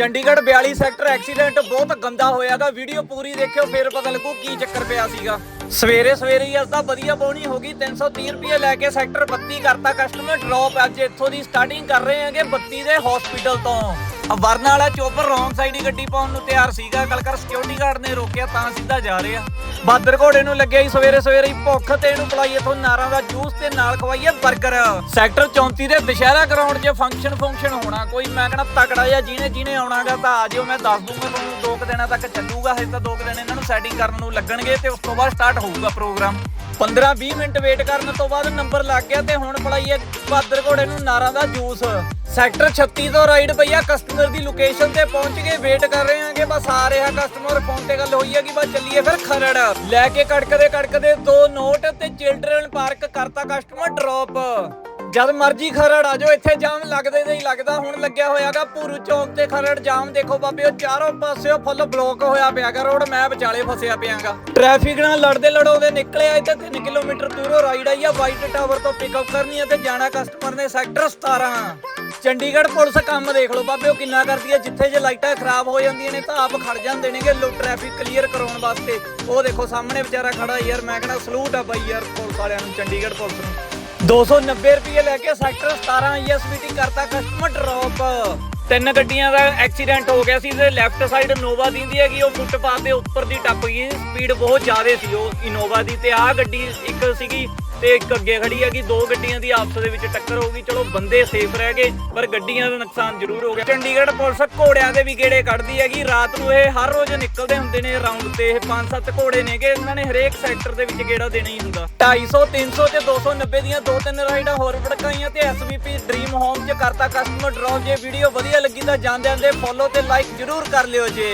Chandigarh 42 sector accident ਬਹੁਤ ਗੰਦਾ ਹੋਇਆਗਾ, video ਪੂਰੀ ਦੇਖਿਓ, ਫਿਰ ਪਤਾ ਲੱਗੂ ਕੀ ਚੱਕਰ ਪਿਆ ਸੀਗਾ। ਸਵੇਰੇ ਸਵੇਰੇ ਹੀ ਅਸਦਾ ਵਧੀਆ ਬੋਣੀ ਹੋ ਗਈ 330 ਰੁਪਏ ਲੈ ਕੇ ਸੈਕਟਰ 32 ਕਰਤਾ ਕਸਟਮਰ ਡ੍ਰੌਪ ਅੱਜ ਇੱਥੋਂ ਦੀ ਸਟਾਰਟਿੰਗ ਕਰ ਰਹੇ ਹਾਂਗੇ 32 ਦੇ ਹਸਪੀਟਲ ਤੋਂ। ਵਰਨ ਵਾਲਾ ਚੋਪਰ ਰੌਂਗ ਸਾਈਡ ਹੀ ਗੱਡੀ ਪਾਉਣ ਨੂੰ ਤਿਆਰ ਸੀਗਾ ਕਲਕਰ ਸਿਕਿਉਰਿਟੀ ਗਾਰਡ ਨੇ ਰੋਕਿਆ, ਤਾਂ ਸਿੱਧਾ ਜਾ ਰਿਹਾ ਬਾਦਰ ਘੋੜੇ ਨੂੰ ਲੱਗਿਆ ਹੀ ਸਵੇਰੇ ਸਵੇਰੇ ਹੀ ਭੁੱਖ ਤੇ ਇਹਨੂੰ ਪਲਾਈ ਇਥੋਂ ਨਾਰਾਂ ਦਾ ਜੂਸ ਤੇ ਨਾਲ ਖਵਾਈਏ 버ਗਰ ਸੈਕਟਰ 34 ਦੇ ਦੁਸ਼ਹਿਰਾ ਗਰਾਊਂਡ 'ਚ ਫੰਕਸ਼ਨ ਫੰਕਸ਼ਨ ਹੋਣਾ, ਕੋਈ ਮੈਂ ਕਹਣਾ ਤਕੜਾ ਜਿਹਾ ਜਿਹਨੇ ਜਿਹਨੇ ਆਉਣਾਗਾ ਤਾਂ ਆ ਜਿਓ, ਮੈਂ ਦੱਸ ਦੂੰਗਾ ਤੁਹਾਨੂੰ ਦੋ ਕੁ ਦਿਨਾਂ ਤੱਕ ਚੱਲੂਗਾ, ਹਜੇ ਤਾਂ ਦੋ ਕੁ ਦਿਨ ਇਹਨਾਂ ਨੂੰ ਸੈਟਿੰਗ ਕਰਨ ਨੂੰ ਲੱਗਣਗੇ ਤੇ ਉਸ ਤੋਂ ਬਾਅਦ ਸਟਾਰਟ ਹੋਊਗਾ ਪ੍ਰੋਗਰਾਮ 15-20 ਮਿੰਟ ਵੇਟ ਕਰਨ ਤੋਂ ਬਾਅਦ ਨੰਬਰ ਲੱਗ ਗਿਆ ਤੇ ਹੁਣ ਪਲਾਈਏ ਬਾਦਰ ਘੋੜੇ ਨੂੰ ਨਾਰਾਂ ਦਾ ਜੂਸ। ਸੈਕਟਰ 36 ਤੋਂ ਰਾਈਡ ਪਈਆ ਕਸਟਮਰ ਦੀ ਲੋਕੇਸ਼ਨ ਤੇ ਪਹੁੰਚ ਗਏ ਵੇਟ ਕਰ ਰਹੇ ਹਾਂਗੇ। ਬਸ ਆ ਰਿਹਾ ਕਸਟਮਰ ਫੋਨ ਤੇ ਗੱਲ ਹੋਈ ਹੈ ਕਿ ਬਸ ਚੱਲੀਏ ਫਿਰ ਖਰੜ। ਲੈ ਕੇ ਕੜਕਦੇ ਕੜਕਦੇ ਦੋ ਨੋਟ ਤੇ ਚਿਲਡਰਨ ਪਾਰਕ ਕਰਤਾ ਕਸਟਮਰ ਡ੍ਰੌਪ ਜਦ ਮਰਜ਼ੀ ਖਰੜ ਆ ਜਾਓ, ਇੱਥੇ ਜਾਮ ਲੱਗਦੇ ਤੇ ਲੱਗਦਾ। ਹੁਣ ਲੱਗਿਆ ਹੋਇਆਗਾ ਪੂਰੂ ਚੌਂਕ ਤੇ ਖਰੜ ਜਾਮ। ਦੇਖੋ ਬਾਬੇ, ਉਹ ਚਾਰੋਂ ਪਾਸਿਓਂ ਫੁੱਲ ਬਲੌਕ ਹੋਇਆ ਪਿਆਗਾ। ਰੋਡ ਮੈਂ ਵਿਚਾਲੇ ਫਸਿਆ ਪਿਆਗਾ। ਟ੍ਰੈਫਿਕ ਨਾਲ ਲੜਦੇ ਲੜਾਉਂਦੇ ਨਿਕਲਿਆ ਇੱਥੇ 3 ਕਿਲੋਮੀਟਰ ਦੂਰੋਂ ਰਾਈਡ ਆਈ ਆ। ਵਾਈਟ ਟਾਵਰ ਤੋਂ ਪਿਕਅਪ ਕਰਨੀ ਹੈ ਤੇ ਜਾਣਾ ਕਸਟਮਰ ਨੇ ਸੈਕਟਰ 17 ਚੰਡੀਗੜ੍ਹ ਪੁਲਿਸ ਕੰਮ ਦੇਖ ਲਓ ਬਾਬੇ, ਉਹ ਕਿੰਨਾ ਕਰਦੀ ਹੈ ਜਿੱਥੇ ਜੇ ਲਾਈਟਾਂ ਖਰਾਬ ਹੋ ਜਾਂਦੀਆਂ ਨੇ ਤਾਂ ਆਪ ਖੜ ਜਾਂਦੇ ਨੇਗੇ। ਲੋ ਟ੍ਰੈਫਿਕ ਕਲੀਅਰ ਕਰਾਉਣ ਵਾਸਤੇ। ਉਹ ਦੇਖੋ ਸਾਹਮਣੇ ਵਿਚਾਰਾ ਖੜਾ ਯਾਰ, ਮੈਂ ਕਹਿੰਦਾ ਸਲੂਟ ਆ ਬਾਈ ਯਾਰ ਪੁਲਿਸ ਵਾਲਿਆਂ ਨੂੰ, ਚੰਡੀਗੜ੍ਹ ਪੁਲਿਸ ਨੂੰ। 290 ਰੁਪਏ ਲੈ ਕੇ ਸੈਕਟਰ 17 ਈਐਸਬੀਟੀ ਕਰਤਾ ਕਸਟਮਰ ਡ੍ਰੌਪ ਤਿੰਨ ਗੱਡੀਆਂ ਦਾ ਐਕਸੀਡੈਂਟ ਹੋ ਗਿਆ ਸੀ, ਤੇ ਲੈਫਟ ਸਾਈਡ ਨੋਵਾ ਦਿੰਦੀ ਹੈਗੀ, ਉਹ ਫੁੱਟਪਾਥ ਦੇ ਉੱਪਰ ਦੀ ਟੱਪ ਗਈ ਸਪੀਡ ਬਹੁਤ ਜ਼ਿਆਦਾ ਸੀ ਉਹ ਇਨੋਵਾ ਦੀ, ਤੇ ਆਹ ਗੱਡੀ ਇੱਕ ਸੀਗੀ ਤੇ ਇੱਕ ਅੱਗੇ ਖੜੀ ਹੈਗੀ ਦੋ ਗੱਡੀਆਂ ਦੀ ਆਪਸ ਦੇ ਵਿੱਚ ਟੱਕਰ ਹੋ ਗਈ। ਚਲੋ ਬੰਦੇ ਸੇਫ ਰਹਿ ਗਏ, ਪਰ ਗੱਡੀਆਂ ਦਾ ਨੁਕਸਾਨ ਜ਼ਰੂਰ ਹੋ ਗਿਆ। ਚੰਡੀਗੜ੍ਹ ਪੁਲਿਸ ਘੋੜਿਆਂ ਦੇ ਵੀ ਗੇੜੇ ਕੱਢਦੀ ਹੈਗੀ। ਰਾਤ ਨੂੰ ਇਹ ਹਰ ਰੋਜ਼ ਨਿਕਲਦੇ ਹੁੰਦੇ ਨੇ ਰਾਉਂਡ ਤੇ। ਇਹ ਪੰਜ ਸੱਤ ਘੋੜੇ ਨੇਗੇ, ਇਹਨਾਂ ਨੇ ਹਰੇਕ ਸੈਕਟਰ ਦੇ ਵਿੱਚ ਗੇੜਾ ਦੇਣਾ ਹੀ ਹੁੰਦਾ। 250 300 ਤੇ 290 ਦੀਆਂ ਦੋ ਤਿੰਨ ਰਾਈਡਾਂ ਹੋਰ ਭੜਕਾਈਆਂ ਤੇ ਐਸਵੀਪੀ ਡ੍ਰੀਮ ਹੋਮ 'ਚ ਕਰਤਾ ਕਸਟਮਰ ਡ੍ਰੌਪ ਜੇ ਵੀਡੀਓ ਵਧੀਆ ਲੱਗੀ ਤਾਂ ਜਾਂਦੇ ਜਾਂਦੇ ਫੋਲੋ ਤੇ ਲਾਈਕ ਜ਼ਰੂਰ ਕਰ ਲਿਓ ਜੇ।